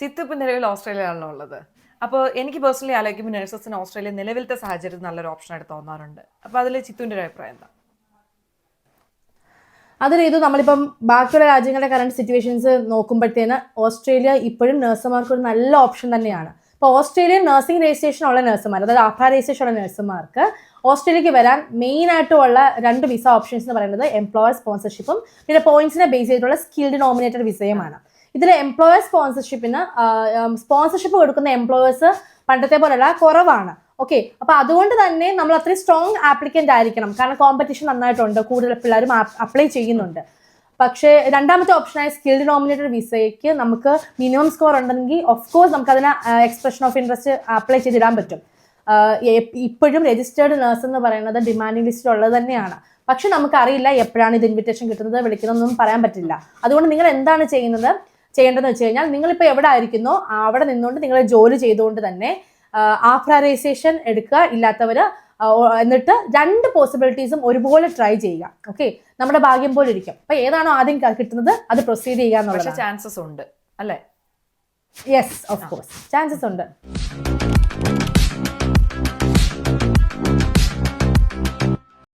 ചിത്തു ഇപ്പം നിലവിൽ ഓസ്ട്രേലിയയിലാണല്ലോ ഉള്ളത്. അപ്പോൾ എനിക്ക് പേഴ്സണലി ആലോചിക്കുമ്പോൾ നഴ്സസിന് ഓസ്ട്രേലിയ നിലവിലത്തെ സാഹചര്യത്തിൽ നല്ലൊരു ഓപ്ഷനായിട്ട് തോന്നാറുണ്ട്. അപ്പോൾ അതിൽ ചിത്തുവിന്റെ ഒരു അഭിപ്രായം എന്താ? അതിന് ഇത് നമ്മളിപ്പം ബാക്കിയുള്ള രാജ്യങ്ങളുടെ കറണ്ട് സിറ്റുവേഷൻസ് നോക്കുമ്പോഴത്തേന് ഓസ്ട്രേലിയ ഇപ്പോഴും നഴ്സുമാർക്ക് ഒരു നല്ല ഓപ്ഷൻ തന്നെയാണ്. ഇപ്പോൾ ഓസ്ട്രേലിയൻ നഴ്സിംഗ് രജിസ്ട്രേഷൻ ഉള്ള നഴ്സുമാർ അതായത് ആഭ രജിസ്ട്രേഷൻ ഉള്ള നഴ്സുമാർക്ക് ഓസ്ട്രേലിയക്ക് വരാൻ മെയിൻ ആയിട്ടുള്ള രണ്ട് വിസ ഓപ്ഷൻസ് എന്ന് പറയുന്നത് എംപ്ലോയർ സ്പോൺസർഷിപ്പും പിന്നെ പോയിന്റ്സിനെ ബേസ് ചെയ്തിട്ടുള്ള സ്കിൽഡ് നോമിനേറ്റഡ് വിസയുമാണ് ഇതിൽ എംപ്ലോയർ സ്പോൺസർഷിപ്പിന് സ്പോൺസർഷിപ്പ് കൊടുക്കുന്ന എംപ്ലോയേഴ്സ് പണ്ടത്തെ പോലെയല്ല കുറവാണ്. ഓക്കെ അപ്പൊ അതുകൊണ്ട് തന്നെ നമ്മൾ അത്രയും സ്ട്രോങ് ആപ്ലിക്കന്റ് ആയിരിക്കണം. കാരണം കോമ്പറ്റീഷൻ നന്നായിട്ടുണ്ട്. കൂടുതൽ പിള്ളേരും അപ്ലൈ ചെയ്യുന്നുണ്ട്. പക്ഷേ രണ്ടാമത്തെ ഓപ്ഷനായ സ്കിൽഡ് നോമിനേറ്റഡ് വിസയ്ക്ക് നമുക്ക് മിനിമം സ്കോർ ഉണ്ടെങ്കിൽ ഓഫ് കോഴ്സ് നമുക്ക് അതിന് എക്സ്പ്രഷൻ ഓഫ് ഇൻട്രസ്റ്റ് അപ്ലൈ ചെയ്തിടാൻ പറ്റും. ഇപ്പോഴും രജിസ്റ്റേർഡ് നേഴ്സ് എന്ന് പറയുന്നത് ഡിമാൻഡിംഗ് ലിസ്റ്റിൽ ഉള്ളത് തന്നെയാണ്. പക്ഷെ നമുക്കറിയില്ല എപ്പോഴാണ് ഇത് ഇൻവിറ്റേഷൻ കിട്ടുന്നത്. വിളിക്കുന്നതെന്നൊന്നും പറയാൻ പറ്റില്ല. അതുകൊണ്ട് നിങ്ങൾ എന്താണ് ചെയ്യുന്നത്? ചെയ്യേണ്ടതെന്ന് വെച്ച് കഴിഞ്ഞാൽ നിങ്ങളിപ്പോൾ എവിടെ ആയിരിക്കുന്നു അവിടെ നിന്നുകൊണ്ട് നിങ്ങൾ ജോലി ചെയ്തുകൊണ്ട് തന്നെ ആഫ്രൈസേഷൻ എടുക്കുക ഇല്ലാത്തവർ എന്നിട്ട് രണ്ട് പോസിബിലിറ്റീസും ഒരുപോലെ ട്രൈ ചെയ്യുക. ഓക്കെ? നമ്മുടെ ഭാഗ്യം പോലെ ഇരിക്കും. അപ്പൊ ഏതാണോ ആദ്യം കിട്ടുന്നത് അത് പ്രൊസീഡ് ചെയ്യുക എന്നുള്ള ചാൻസസ് ഉണ്ട് അല്ലേ? യെസ് ഓഫ് കോഴ്സ് ചാൻസസ് ഉണ്ട്.